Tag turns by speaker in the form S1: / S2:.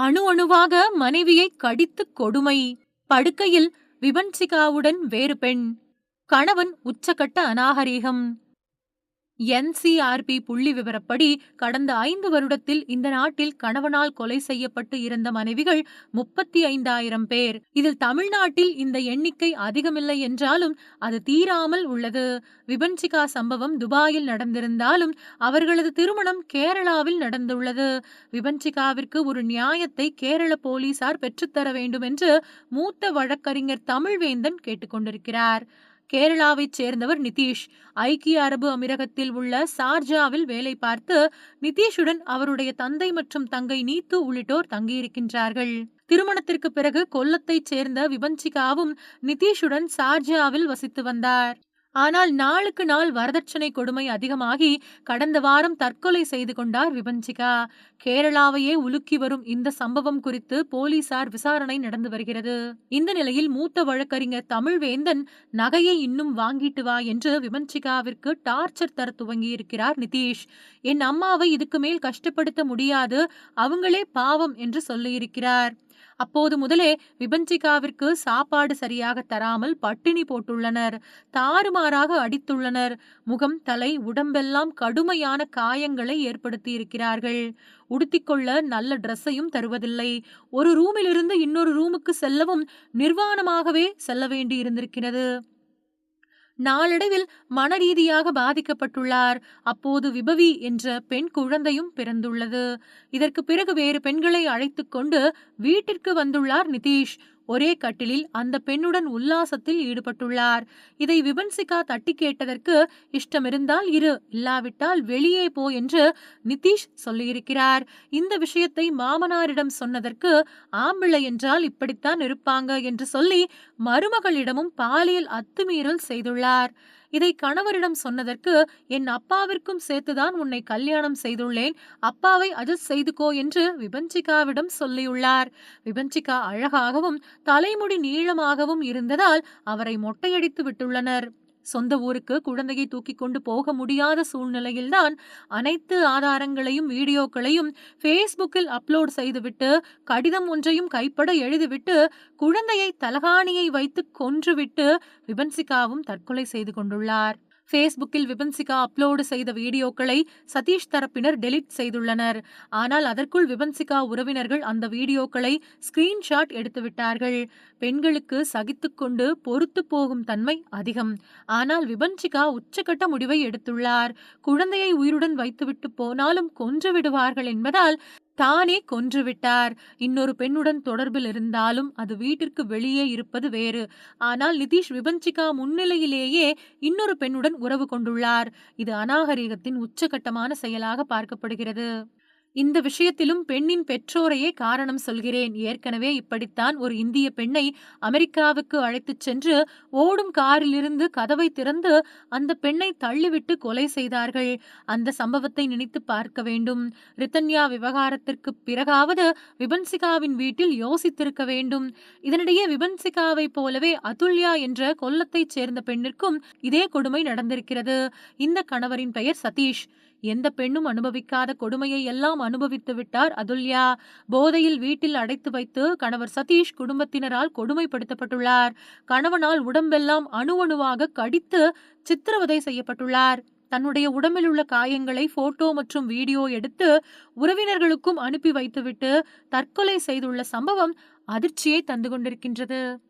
S1: அணு அணுவாக மனைவியை கடித்து கொடுமை. படுக்கையில் விபன்சிகாவுடன் வேறு பெண். கணவன் உச்சகட்ட அநாகரீகம். என்சிஆர்பி புள்ளி விவரப்படி கடந்த ஐந்து வருடத்தில் இந்த நாட்டில் கணவனால் கொலை செய்யப்பட்டு இருந்த மனைவிகள் முப்பத்தி ஐந்தாயிரம் பேர். இதில் தமிழ்நாட்டில் இந்த எண்ணிக்கை அதிகமில்லை என்றாலும் அது தீராமல் உள்ளது. விபன்சிகா சம்பவம் துபாயில் நடந்திருந்தாலும் அவர்களது திருமணம் கேரளாவில் நடந்துள்ளது. விபன்சிகாவிற்கு ஒரு நியாயத்தை கேரள போலீசார் பெற்றுத்தர வேண்டும் என்று மூத்த வழக்கறிஞர் தமிழ்வேந்தன் கேட்டுக்கொண்டிருக்கிறார். கேரளாவைச் சேர்ந்தவர் நிதிஷ். ஐக்கிய அரபு அமீரகத்தில் உள்ள சார்ஜாவில் வேலை பார்த்து நிதிஷுடன் அவருடைய தந்தை மற்றும் தங்கை நீத்து உள்ளிட்டோர் தங்கியிருக்கின்றார்கள். திருமணத்திற்கு பிறகு கொல்லத்தைச் சேர்ந்த விபஞ்சிகாவும் நிதிஷுடன் சார்ஜாவில் வசித்து வந்தார். ஆனால் நாளுக்கு நாள் வரதட்சணை கொடுமை அதிகமாகி கடந்த வாரம் தற்கொலை செய்து கொண்டார் விபஞ்சிகா. கேரளாவையே உலுக்கி வரும் இந்த சம்பவம் குறித்து போலீசார் விசாரணை நடந்து வருகிறது. இந்த நிலையில் மூத்த வழக்கறிஞர் தமிழ்வேந்தன் நகையை இன்னும் வாங்கிட்டு வா என்று விபஞ்சிகாவிற்கு டார்ச்சர் தர துவங்கியிருக்கிறார் நிதிஷ். என் அம்மாவை இதுக்கு மேல் கஷ்டப்படுத்த முடியாது அவங்களே பாவம் என்று சொல்லியிருக்கிறார். அப்போது முதலே விபஞ்சிகாவிற்கு சாப்பாடு சரியாக தராமல் பட்டினி போட்டுள்ளனர். தாறுமாறாக அடித்துள்ளனர். முகம் தலை உடம்பெல்லாம் கடுமையான காயங்களை ஏற்படுத்தி இருக்கிறார்கள் உடுத்திக்கொள்ள நல்ல ட்ரெஸ்ஸையும் தருவதில்லை. ஒரு ரூமிலிருந்து இன்னொரு ரூமுக்கு செல்லவும் நிர்வாணமாகவே செல்ல வேண்டி இருந்திருக்கிறது நாளடைவில் மனரீதியாக பாதிக்கப்பட்டுள்ளார். அப்போது விபவி என்ற பெண் குழந்தையும் பிறந்துள்ளது. இதற்கு பிறகு வேறு பெண்களை அழைத்துக் கொண்டு வீட்டிற்கு வந்துள்ளார் நிதிஷ். ஒரே கட்டிலில் அந்த பெண்ணுடன் உல்லாசத்தில் ஈடுபட்டுள்ளார். இதை விபன்சிகா தட்டி கேட்டதற்கு இஷ்டமிருந்தால் இரு இல்லாவிட்டால் வெளியே போ என்று நிதிஷ் சொல்லியிருக்கிறார். இந்த விஷயத்தை மாமனாரிடம் சொன்னதற்கு ஆம்பிள்ளை என்றால் இப்படித்தான் இருப்பாங்க என்று சொல்லி மருமகளிடமும் பாலியல் அத்துமீறல் செய்துள்ளார். இதை கணவரிடம் சொன்னதற்கு என் அப்பாவிற்கும் சேர்த்துதான் உன்னை கல்யாணம் செய்துள்ளேன். அப்பாவை அட்ஜஸ்ட் செய்துக்கோ என்று விபஞ்சிகாவிடம் சொல்லியுள்ளார். விபஞ்சிகா அழகாகவும் தலைமுடி நீளமாகவும் இருந்ததால் அவரை மொட்டையடித்து விட்டுள்ளனர். சொந்த ஊருக்கு குழந்தையை தூக்கி கொண்டு போக முடியாத சூழ்நிலையில்தான் அனைத்து ஆதாரங்களையும் வீடியோக்களையும் ஃபேஸ்புக்கில் அப்லோட் செய்துவிட்டு கடிதம் ஒன்றையும் கைப்பட எழுதிவிட்டு குழந்தையை தலகாணியை வைத்து கொன்றுவிட்டு விபன்சிகாவும் தற்கொலை செய்து கொண்டுள்ளார். ஃபேஸ்புக்கில் விபன்சிகா அப்லோடு செய்த வீடியோக்களை சதீஷ் தரப்பினர் டெலிட் செய்துள்ளனர். ஆனால் அதற்குள் விபன்சிகா உறவினர்கள் அந்த வீடியோக்களை ஸ்கிரீன்ஷாட் எடுத்துவிட்டார்கள். பெண்களுக்கு சகித்துக்கொண்டு பொறுத்து போகும் தன்மை அதிகம். ஆனால் விபன்சிகா உச்சகட்ட முடிவை எடுத்துள்ளார். குழந்தையை உயிருடன் வைத்துவிட்டு போனாலும் கொன்று விடுவார்கள் என்பதால் தானே கொன்றுவிட்டார். இன்னொரு பெண்ணுடன் தொடர்பில் இருந்தாலும் அது வீட்டிற்கு வெளியே இருப்பது வேறு. ஆனால் நிதிஷ் விபஞ்சிகா முன்னிலையிலேயே இன்னொரு பெண்ணுடன் உறவு கொண்டுள்ளார். இது அநாகரிகத்தின் உச்சகட்டமான செயலாக பார்க்கப்படுகிறது. இந்த விஷயத்திலும் பெண்ணின் பெற்றோரையே காரணம் சொல்கிறேன். ஏற்கனவே இப்படித்தான் ஒரு இந்திய பெண்ணை அமெரிக்காவுக்கு அழைத்துச் சென்று ஓடும் காரிலிருந்து கதவை திறந்து அந்த பெண்ணை தள்ளிவிட்டு கொலை செய்தார்கள். அந்த சம்பவத்தை நினைத்து பார்க்க வேண்டும். ரித்தன்யா விவகாரத்திற்கு பிறகாவது விபன்சிகாவின் வீட்டில் யோசித்திருக்க வேண்டும். இதனிடையே விபன்சிகாவை போலவே அதுல்யா என்ற கொல்லத்தைச் சேர்ந்த பெண்ணிற்கும் இதே கொடுமை நடந்திருக்கிறது. இந்த கணவரின் பெயர் சதீஷ். எந்த பெண்ணும் அனுபவிக்காத கொடுமையை எல்லாம் அனுபவித்து விட்டார் அதுல்யா. போதையில் வீட்டில் அடைத்து வைத்து கணவர் சதீஷ் குடும்பத்தினரால் கொடுமைப்படுத்தப்பட்டுள்ளார். கணவனால் உடம்பெல்லாம் அணு அணுவாக கடித்து சித்திரவதை செய்யப்பட்டுள்ளார். தன்னுடைய உடம்பில் உள்ள காயங்களை போட்டோ மற்றும் வீடியோ எடுத்து உறவினர்களுக்கும் அனுப்பி வைத்துவிட்டு தற்கொலை செய்துள்ள சம்பவம் அதிர்ச்சியை தந்து கொண்டிருக்கின்றது.